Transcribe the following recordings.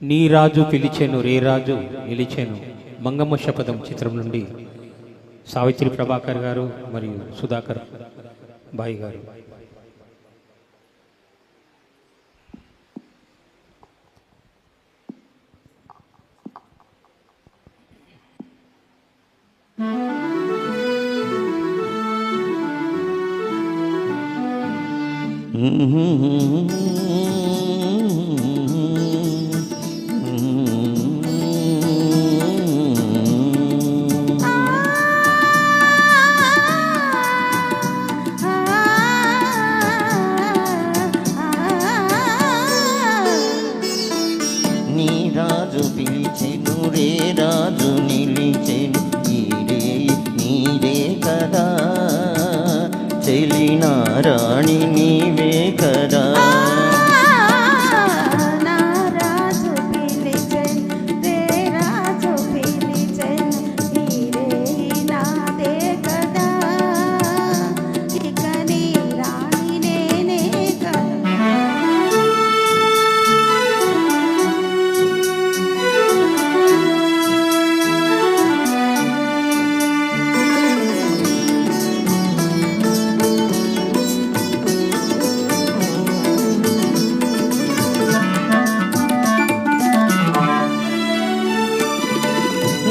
నీ రాజు పిలిచెను రే రాజు నిలిచెను మంగమ్మ శపథం చిత్రం నుండి సావిత్రి ప్రభాకర్ గారు మరియు సుధాకర్ బాయి గారు. నీ రాజు పిలిచెను రే రాజు నిలిచెను. నీరే నీరే కదా చెలిన రాణి నీవే కదా.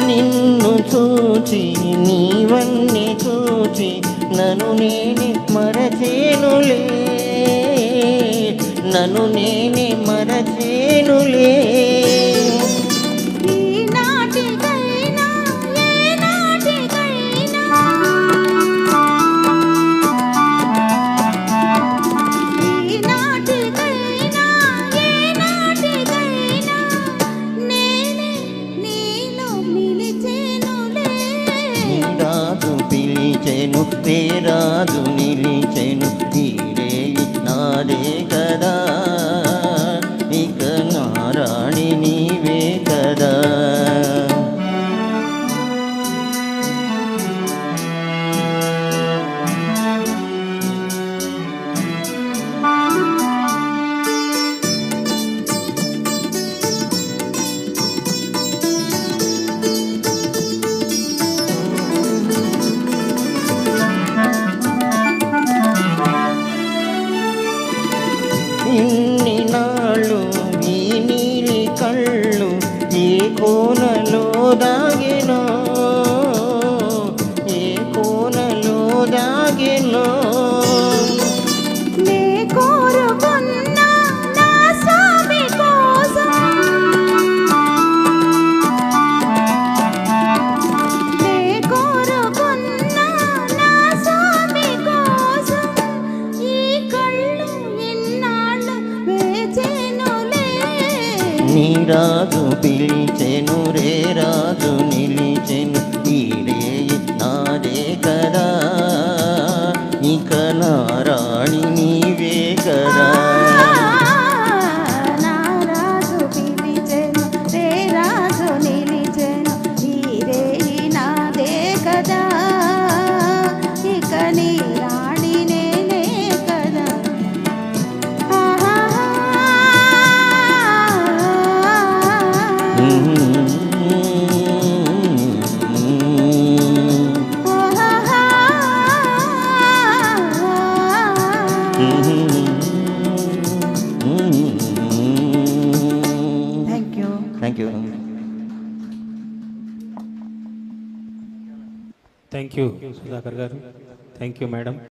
నిన్ను చూచి నీవన్నీ చూచి నన్ను నేనే మరచేనులే నన్ను నేనే మరచేనులే పిలిచెను రే నిలిచెను తీరే నాదే মোরা నీ రాజు పిలిచెను రే రాజు నిలిచెను తీరే నాదే థ్యాంక్ యూ థ్యాంక్ సుధాకర్ గారు థ్యాంక్ యూ మేడం